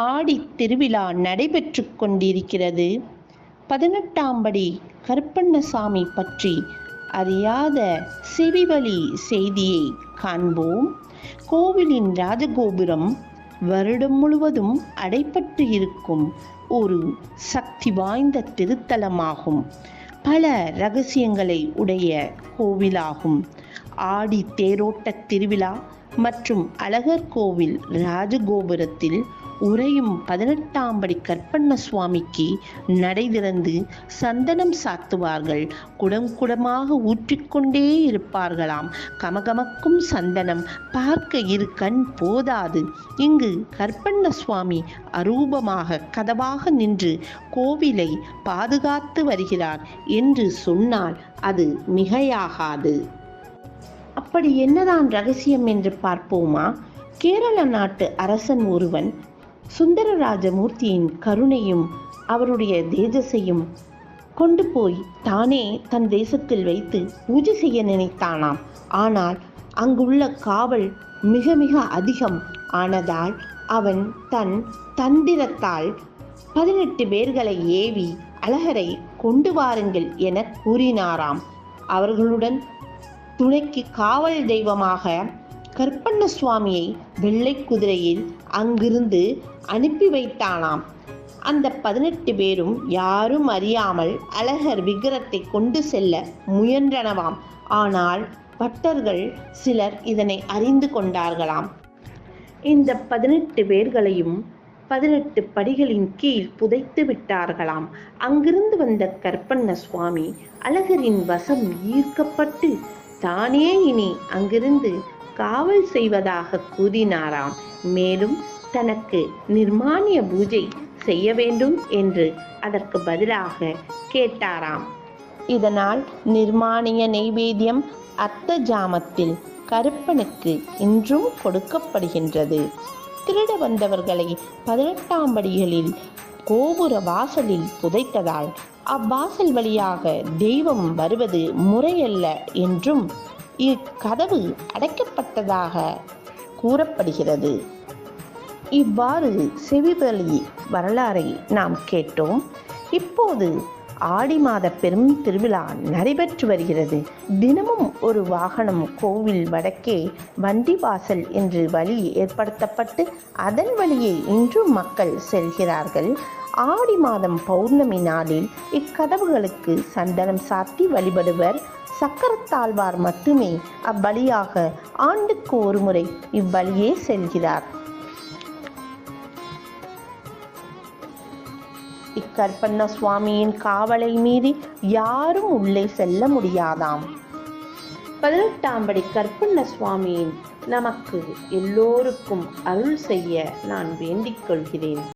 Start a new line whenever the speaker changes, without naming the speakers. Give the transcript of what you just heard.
ஆடி திருவிழா நடைபெற்று கொண்டிருக்கிறது. பதினெட்டாம் படி கருப்பண்ணசாமி பற்றி அறியாத செவிவழி செய்தியை காண்போம். கோவிலின் ராஜகோபுரம் வருடம் முழுவதும் அடைப்பட்டு இருக்கும் ஒரு சக்தி வாய்ந்த திருத்தலமாகும். பல ரகசியங்களை உடைய கோவிலாகும். ஆடி தேரோட்ட திருவிழா மற்றும் அழகர் கோவில் ராஜகோபுரத்தில் உறையும் பதினெட்டாம் படி கற்பண்ண சுவாமிக்கு நடை திறந்து சந்தனம் சாத்துவார்கள். குடம் குடமாக ஊற்றிக்கொண்டே இருப்பார்களாம். கமகமக்கும் சந்தனம். பார்க்க இரு கண் போதாது. இங்கு கற்பண்ண சுவாமி அரூபமாக கதவாக நின்று கோவிலை பாதுகாத்து வருகிறார் என்று சொன்னால் அது மிகையாகாது. அப்படி என்னதான் ரகசியம் என்று பார்ப்போமா? கேரள நாட்டு அரசன் ஒருவன் சுந்தரராஜமூர்த்தியின் கருணையும் அவருடைய தேஜஸையும் கொண்டு போய் தானே தன் தேசத்தில் வைத்து பூஜை செய்ய நினைத்தானாம். ஆனால் அங்குள்ள காவல் மிக மிக அதிகம் ஆனதால் அவன் தன் தந்திரத்தால் பதினெட்டு பேர்களை ஏவி அழகரை கொண்டு வாருங்கள் என கூறினாராம். அவர்களுடன் துணைக்கு காவல் தெய்வமாக கற்பண்ண சுவாமியை வெள்ளை குதிரையில் அங்கிருந்து அனுப்பி வைத்தானாம். அந்த பதினெட்டு பேரும் யாரும் அறியாமல் அழகர் விக்கிரத்தை கொண்டு செல்ல முயன்றனவாம். ஆனால் பட்டர்கள் சிலர் இதனை அறிந்து கொண்டார்களாம். இந்த பதினெட்டு பேர்களையும் பதினெட்டு படிகளின் கீழ் புதைத்து விட்டார்களாம். அங்கிருந்து வந்த கற்பண்ண சுவாமி அழகரின் வசம் ஈர்க்கப்பட்டு தானே இனி அங்கிருந்து காவல் செய்வதாக கூறினாராம். மேலும் தனக்கு நிர்மாணிய பூஜை செய்ய வேண்டும் என்று அதற்கு பதிலாக கேட்டாராம். இதனால் நிர்மாணிய நைவேத்தியம் அர்த்த ஜாமத்தில் கருப்பனுக்கு இன்றும் கொடுக்கப்படுகின்றது. திருட வந்தவர்களை பதினெட்டாம் படிகளில் கோபுர வாசலில் புதைத்ததால் அவ்வாசல் வழியாக தெய்வம் வருவது முறையல்ல என்றும் இக்கதவு அடைக்கப்பட்டதாக கூறப்படுகிறது. இவ்வாறு செவிவழி வரலாறை நாம் கேட்டோம். இப்போது ஆடி மாத பெரும் திருவிழா நடைபெற்று வருகிறது. தினமும் ஒரு வாகனம் கோவில் வடக்கே வண்டி வாசல் என்று வழி ஏற்படுத்தப்பட்டு அதன் வழியே இன்றும் மக்கள் செல்கிறார்கள். ஆடி மாதம் பௌர்ணமி நாளில் இக்கதவுகளுக்கு சந்தனம் சாத்தி வழிபடுவர். சக்கரத்தாழ்வார் மட்டுமே அவ்வழியாக ஆண்டுக்கு ஒரு முறை இவ்வழியே செல்கிறார். இக்கற்பண்ண சுவாமியின் காவலை மீறி யாரும் உள்ளே செல்ல முடியாதாம். பதினெட்டாம் படி கற்பண்ண சுவாமியின் நமக்கு எல்லோருக்கும் அருள் செய்ய நான் வேண்டிக் கொள்கிறேன்.